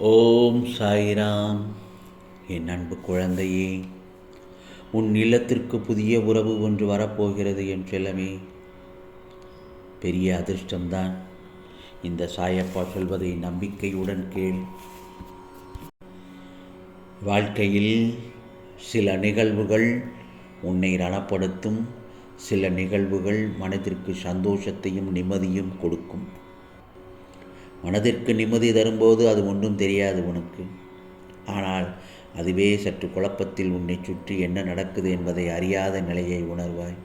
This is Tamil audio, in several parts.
ஓம் சாய்ராம். என் அன்பு குழந்தையே உன் இல்லத்திற்கு புதிய உறவு ஒன்று வரப்போகிறது என் செல்லமே பெரிய அதிர்ஷ்டம்தான். இந்த சாயப்பா சொல்வதை நம்பிக்கையுடன் கேள். வாழ்க்கையில் சில நிகழ்வுகள் உன்னை ரணப்படுத்தும் சில நிகழ்வுகள் மனதிற்கு சந்தோஷத்தையும் நிம்மதியும் கொடுக்கும். மனதிற்கு நிம்மதி தரும்போது அது ஒன்றும் தெரியாது உனக்கு. ஆனால் அதுவே சற்று குழப்பத்தில் உன்னை சுற்றி என்ன நடக்குது என்பதை அறியாத நிலையை உணர்வாய்.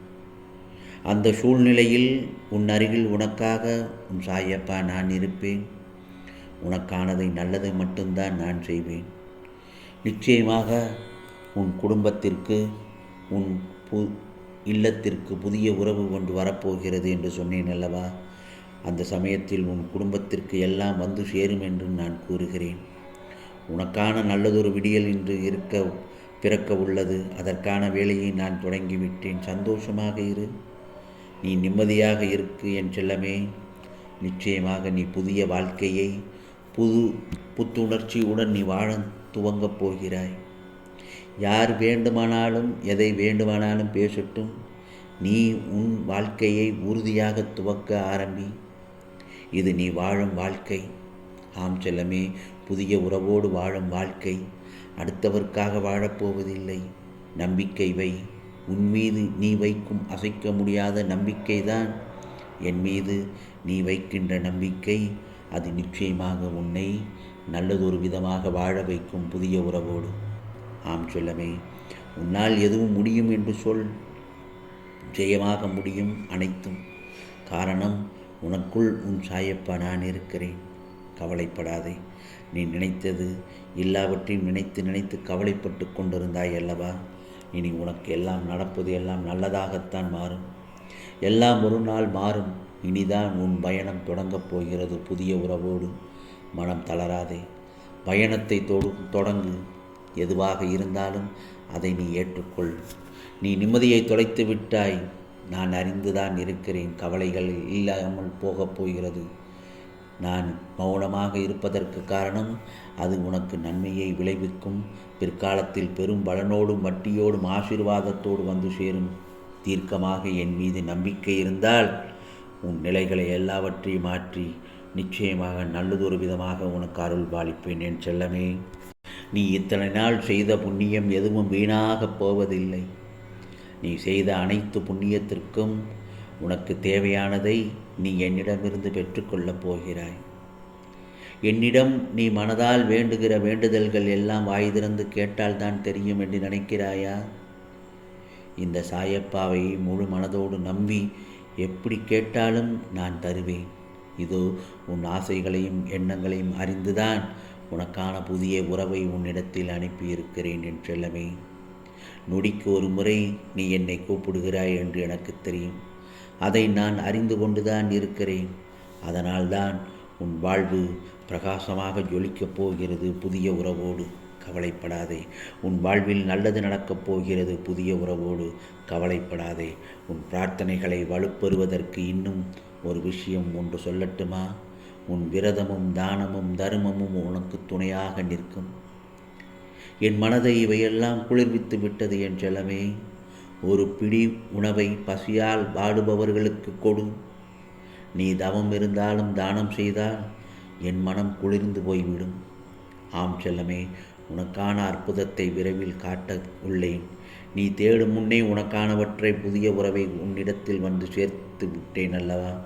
அந்த சூழ்நிலையில் உன் அருகில் உனக்காக உன் சாயப்பா நான் இருப்பேன். உனக்கானதை நல்லது மட்டும்தான் நான் செய்வேன். நிச்சயமாக உன் குடும்பத்திற்கு உன் பு இல்லத்திற்கு புதிய உறவு கொண்டு வரப்போகிறது என்று சொன்னேன் அல்லவா? அந்த சமயத்தில் உன் குடும்பத்திற்கு எல்லாம் வந்து சேரும் என்று நான் கூறுகிறேன். உனக்கான நல்லதொரு விடியல் இன்று இருக்க பிறக்க உள்ளது. அதற்கான வேலையை நான் தொடங்கிவிட்டேன். சந்தோஷமாக இரு. நீ நிம்மதியாக இருக்கு என் செல்லமே. நிச்சயமாக நீ புதிய வாழ்க்கையை புது புத்துணர்ச்சியுடன் நீ வாழ துவங்கப் போகிறாய். யார் வேண்டுமானாலும் எதை வேண்டுமானாலும் பேசட்டும். நீ உன் வாழ்க்கையை உறுதியாக துவக்க ஆரம்பி. இது நீ வாழும் வாழ்க்கை. ஆம் செல்லமே புதிய உறவோடு வாழும் வாழ்க்கை. அடுத்தவர்க்காக வாழப்போவதில்லை நம்பிக்கை வை. உன் மீது நீ வைக்கும் அசைக்க முடியாத நம்பிக்கைதான் என் மீது நீ வைக்கின்ற நம்பிக்கை அது நிச்சயமாக உன்னை நல்லதொரு விதமாக வாழ வைக்கும் புதிய உறவோடு. ஆம் சொல்லமே உன்னால் எதுவும் முடியும் என்று சொல். ஜெயமாக முடியும் அனைத்தும். காரணம் உனக்குள் உன் சாயப்பா நான் இருக்கிறேன். கவலைப்படாதே. நீ நினைத்தது எல்லாவற்றையும் நினைத்து நினைத்து கவலைப்பட்டு கொண்டிருந்தாய் அல்லவா? இனி உனக்கு எல்லாம் நடப்பது எல்லாம் நல்லதாகத்தான் மாறும். எல்லாம் ஒரு நாள் மாறும். இனிதான் உன் பயணம் தொடங்கப் போகிறது புதிய உறவோடு. மனம் தளராதே. பயணத்தை தொடு தொடங்கு. எதுவாக இருந்தாலும் அதை நீ ஏற்றுக்கொள். நீ நிம்மதியை தொலைத்து விட்டாய். நான் அறிந்துதான் இருக்கிறேன். கவலைகள் இல்லாமல் போகப் போகிறது. நான் மௌனமாக இருப்பதற்கு காரணம் அது உனக்கு நன்மையை விளைவிக்கும். பிற்காலத்தில் பெரும் பலனோடும் வட்டியோடும் ஆசீர்வாதத்தோடு வந்து சேரும். தீர்க்கமாக என் மீது நம்பிக்கை இருந்தால் உன் நிலைகளை எல்லாவற்றையும் மாற்றி நிச்சயமாக நல்லதொரு விதமாக உனக்கு அருள் பாலிப்பேன் என் செல்லமே. நீ இத்தனை நாள் செய்த புண்ணியம் எதுவும் வீணாகப் போவதில்லை. நீ செய்த அனைத்து புண்ணியத்திற்கும் உனக்கு தேவையானதை நீ என்னிடமிருந்து பெற்றுக்கொள்ளப் போகிறாய். என்னிடம் நீ மனதால் வேண்டுகிற வேண்டுதல்கள் எல்லாம் வாய் திறந்து கேட்டால்தான் தெரியும் என்று நினைக்கிறாயா? இந்த சாயப்பாவை முழு மனதோடு நம்பி எப்படி கேட்டாலும் நான் தருவேன். இதோ உன் ஆசைகளையும் எண்ணங்களையும் அறிந்துதான் உனக்கான புதிய உறவை உன்னிடத்தில் அனுப்பியிருக்கிறேன் என்றெல்லமை. நொடிக்கு ஒரு முறை நீ என்னை கூப்பிடுகிறாய் என்று எனக்கு தெரியும். அதை நான் அறிந்து கொண்டுதான் இருக்கிறேன். அதனால்தான் உன் வாழ்வு பிரகாசமாக ஜொலிக்கப் போகிறது புதிய உறவோடு. கவலைப்படாதே. உன் வாழ்வில் நல்லது நடக்கப் போகிறது புதிய உறவோடு. கவலைப்படாதே. உன் பிரார்த்தனைகளை வலுப்பெறுவதற்கு இன்னும் ஒரு விஷயம் ஒன்று சொல்லட்டுமா? உன் விரதமும் தானமும் தர்மமும் உனக்கு துணையாக நிற்கும். என் மனதை இவையெல்லாம் குளிர்வித்து விட்டது என் செல்லமே. ஒரு பிடி உணவை பசியால் வாடுபவர்களுக்கு கொடு. நீ தவம் இருந்தாலும் தானம் செய்தால் என் மனம் குளிர்ந்து போய்விடும். ஆம் செல்லமே உனக்கான அற்புதத்தை விரைவில் காட்ட உள்ளேன். நீ தேடும் முன்னே உனக்கானவற்றை புதிய உறவை உன்னிடத்தில் வந்து சேர்த்து விட்டேன் அல்லவா?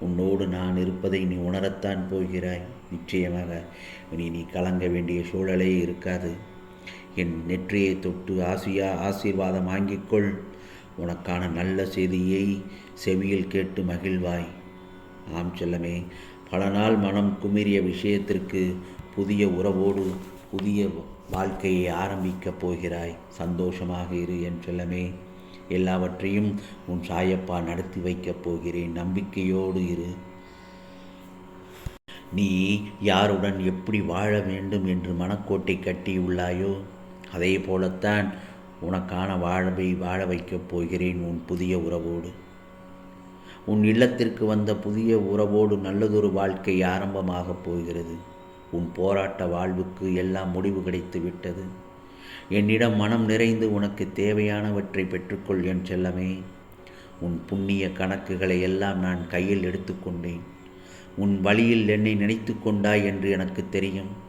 உன்னோடு நான் இருப்பதை நீ உணரத்தான் போகிறாய். நிச்சயமாக இனி நீ கலங்க வேண்டிய சூழலே இருக்காது. என் நெற்றியை தொட்டு ஆசியா ஆசீர்வாதம் வாங்கிக்கொள். உனக்கான நல்ல செய்தியை செவியில் கேட்டு மகிழ்வாய். ஆம் செல்லமே பல நாள் மனம் குமிரிய விஷயத்திற்கு புதிய உறவோடு புதிய வாழ்க்கையை ஆரம்பிக்கப் போகிறாய். சந்தோஷமாக இரு என் செல்லமே எல்லாவற்றையும் உன் சாயப்பா நடத்தி வைக்கப் போகிறேன். நம்பிக்கையோடு இரு. நீ யாருடன் எப்படி வாழ வேண்டும் என்று மனக்கோட்டை கட்டியுள்ளாயோ அதே போலத்தான் உனக்கான வாழ்வை வாழ வைக்கப் போகிறேன் உன் புதிய உறவோடு. உன் இல்லத்திற்கு வந்த புதிய உறவோடு நல்லதொரு வாழ்க்கை ஆரம்பமாகப் போகிறது. உன் போராட்ட வாழ்வுக்கு எல்லாம் முடிவு கிடைத்து விட்டது. என்னிடம் மனம் நிறைந்து உனக்கு தேவையானவற்றை பெற்றுக்கொள் என் செல்லமே. உன் புண்ணிய கணக்குகளை எல்லாம் நான் கையில் எடுத்துக்கொண்டேன். உன் வழியில் என்னை நினைத்து கொண்டாய் என்று எனக்கு தெரியும்.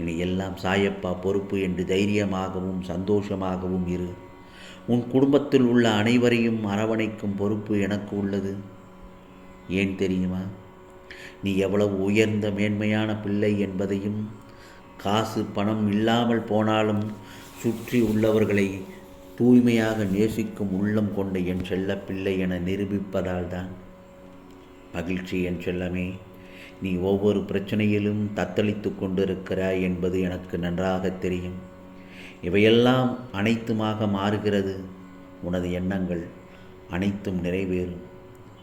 இனி எல்லாம் சாயப்பா பொறுப்பு என்று தைரியமாகவும் சந்தோஷமாகவும் இரு. உன் குடும்பத்தில் உள்ள அனைவரையும் அரவணைக்கும் பொறுப்பு எனக்கு உள்ளது. ஏன் தெரியுமா? நீ எவ்வளவு உயர்ந்த மேன்மையான பிள்ளை என்பதையும் காசு பணம் இல்லாமல் போனாலும் சுற்றி உள்ளவர்களை தூய்மையாக நேசிக்கும் உள்ளம் கொண்ட என் செல்ல பிள்ளை என நிரூபிப்பதால் தான் மகிழ்ச்சி என் செல்லமே. நீ ஒவ்வொரு பிரச்சனையிலும் தத்தளித்து கொண்டிருக்கிறாய் என்பது எனக்கு நன்றாக தெரியும். இவையெல்லாம் அனைத்துமாக மாறுகிறது. உனது எண்ணங்கள் அனைத்தும் நிறைவேறும்.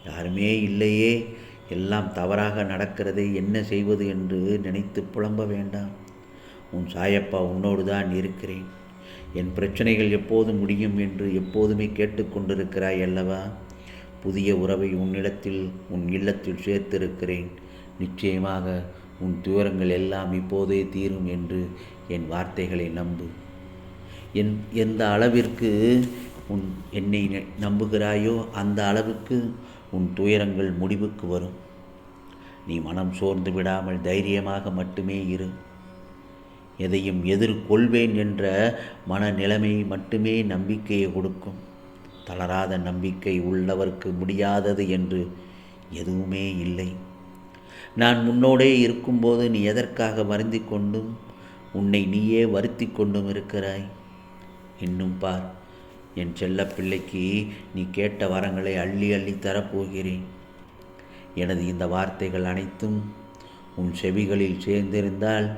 யாருமே இல்லையே. எல்லாம் தவறாக நடக்கிறதே என்ன செய்வது என்று நினைத்து புலம்ப வேண்டாம். உன் சாயப்பா உன்னோடு தான் இருக்கிறேன். என் பிரச்சனைகள் எப்போது முடியும் என்று எப்போதுமே கேட்டுக்கொண்டிருக்கிறாய் அல்லவா? புதிய உறவை உன்னிடத்தில் உன் இல்லத்தில் சேர்த்திருக்கிறேன். நிச்சயமாக உன் துயரங்கள் எல்லாம் இப்போதே தீரும் என்று என் வார்த்தைகளை நம்பு. என் எந்த அளவிற்கு உன் என்னை நம்புகிறாயோ அந்த அளவுக்கு உன் துயரங்கள் முடிவுக்கு வரும். நீ மனம் சோர்ந்து விடாமல் தைரியமாக மட்டுமே இரு. எதையும் எதிர்கொள்வேன் என்ற மனநிலைமை மட்டுமே நம்பிக்கையை கொடுக்கும். தளராத நம்பிக்கை உள்ளவர்க்கு முடியாதது என்று எதுவுமே இல்லை. நான் முன்னோடே இருக்கும்போது நீ எதற்காக வருந்தி கொண்டும் உன்னை நீயே வருத்தி கொண்டும் இருக்கிறாய்? இன்னும் பார் என் செல்ல பிள்ளைக்கு நீ கேட்ட வரங்களை அள்ளி அள்ளி தரப்போகிறேன். எனது இந்த வார்த்தைகள் அனைத்தும் உன் செவிகளில் சேர்ந்திருந்தால்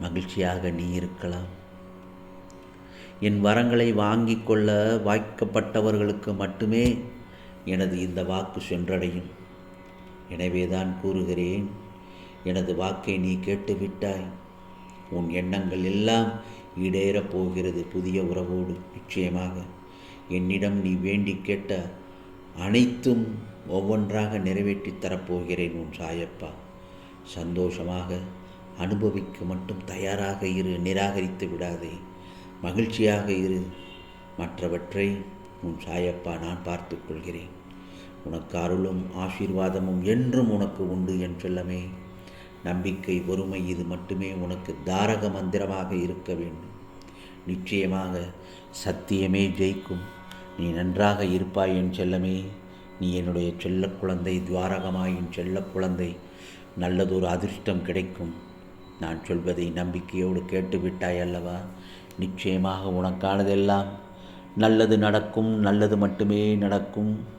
மகிழ்ச்சியாக நீ இருக்கலாம். என் வரங்களை வாங்கி கொள்ள வாய்க்கப்பட்டவர்களுக்கு மட்டுமே எனது இந்த வாக்கு சென்றடையும். எனவேதான் கூறுகிறேன் எனது வாக்கை நீ கேட்டுவிட்டாய். உன் எண்ணங்கள் எல்லாம் ஈடேறப் போகிறது புதிய உறவோடு. நிச்சயமாக என்னிடம் நீ வேண்டி கேட்ட அனைத்தும் ஒவ்வொன்றாக நிறைவேற்றி தரப்போகிறேன் உன் சாயப்பா. சந்தோஷமாக அனுபவிக்க மட்டும் தயாராக இரு நிராகரித்து விடாதே. மகிழ்ச்சியாக இரு. மற்றவற்றை உன் சாயப்பா நான் பார்த்து கொள்கிறேன். உனக்கு அருளும் ஆசீர்வாதமும் என்றும் உனக்கு உண்டு என் செல்லமே. நம்பிக்கை ஒருமை இது மட்டுமே உனக்கு தாரக மந்திரமாக இருக்க வேண்டும். நிச்சயமாக சத்தியமே ஜெயிக்கும். நீ நன்றாக இருப்பாய் என் செல்லமே. நீ என்னுடைய செல்ல குழந்தை துவாரகமாயின் செல்ல குழந்தை. நல்லதொரு அதிர்ஷ்டம் கிடைக்கும். நான் சொல்வதை நம்பிக்கையோடு கேட்டுவிட்டாய் அல்லவா? நிச்சயமாக உனக்கானதெல்லாம் நல்லது நடக்கும் நல்லது மட்டுமே நடக்கும்.